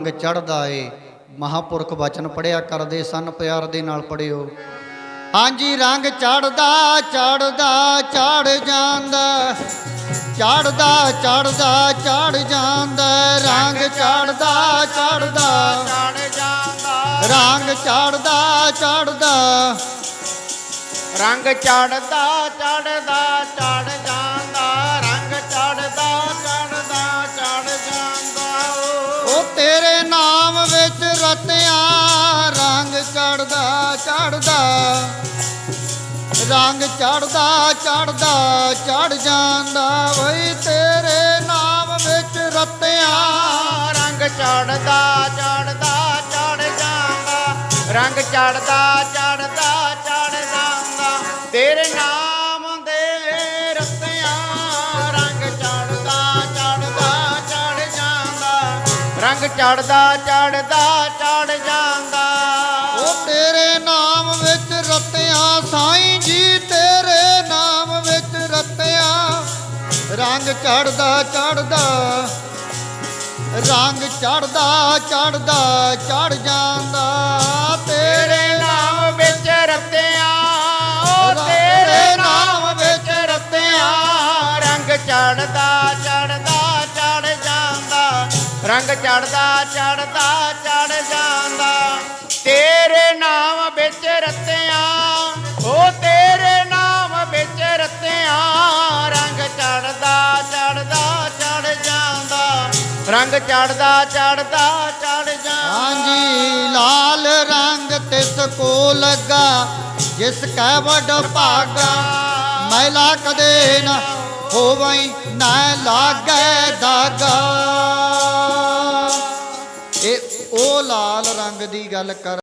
ਰੰਗ ਚੜਦਾ ਏ। ਮਹਾਪੁਰਖ ਬਚਨ ਪੜਿਆ ਕਰਦੇ ਸਨ, ਪਿਆਰ ਦੇ ਨਾਲ ਪੜਿਓ ਹਾਂਜੀ, ਰੰਗ ਚੜਦਾ ਚੜਦਾ ਚੜ ਜਾਂਦਾ। ਚੜਦਾ ਚੜਦਾ ਚੜ ਜਾਂਦਾ। ਰੰਗ ਚੜਦਾ ਚੜਦਾ ਚੜ ਜਾਂਦਾ ਰੰਗ ਚੜਦਾ ਚੜਦਾ ਰੰਗ ਚੜਦਾ ਚੜਦਾ ਚੜਦਾ, ਰੰਗ ਚੜਦਾ ਚੜਦਾ, ਚੜ ਜਾਂਦਾ ਵਈ ਤੇਰੇ ਨਾਮ ਵਿੱਚ ਰਤਿਆਂ। ਰੰਗ ਚੜਦਾ ਚੜਦਾ, ਚੜ ਜਾਂਦਾ, ਰੰਗ ਚੜਦਾ ਚੜਦਾ, ਚੜ ਜਾਂਦਾ, ਤੇਰੇ ਨਾਮ ਦੇ ਰਸਿਆਂ ਰੰਗ ਚੜਦਾ ਚੜਦਾ, ਚੜ ਜਾਂਦਾ, ਰੰਗ ਚੜਦਾ ਚੜਦਾ, ਚੜ ਜਾਂਦਾ। ਰੰਗ ਚੜਦਾ ਚੜਦਾ ਰੰਗ ਚੜਦਾ ਚੜਦਾ ਚੜ ਜਾਂਦਾ। ਤੇਰੇ ਨਾਮ ਵਿੱਚ ਰਤਿਆਂ ਓ ਤੇਰੇ ਨਾਮ ਵਿੱਚ ਰਤਿਆਂ। ਰੰਗ ਚੜਦਾ ਚੜਦਾ ਚੜ ਜਾਂਦਾ। ਰੰਗ ਚੜਦਾ ਚੜਦਾ ਚੜ ਜਾਂਦਾ। ਤੇਰੇ ਨਾਮ ਵਿੱਚ ਰਤਿਆਂ ਚੜਦਾ ਚੜਦਾ, ਚੜ ਜਾਂਦਾ। ਰੰਗ ਚੜਦਾ ਚੜਦਾ, ਚੜ ਜਾਂਦਾ। ਹਾਂਜੀ, ਲਾਲ ਰੰਗ ਤਿਸ ਕੋ ਲੱਗਾ, ਜਿਸ ਕੈ ਵਡ ਭਾਗਾ। ਮੈਲਾ ਕਦੇ ਨਾ ਹੋਵਈ, ਨਾ ਲਾਗੈ ਦਾਗਾ। ਇਹ ਉਹ ਲਾਲ ਰੰਗ ਦੀ ਗੱਲ ਕਰ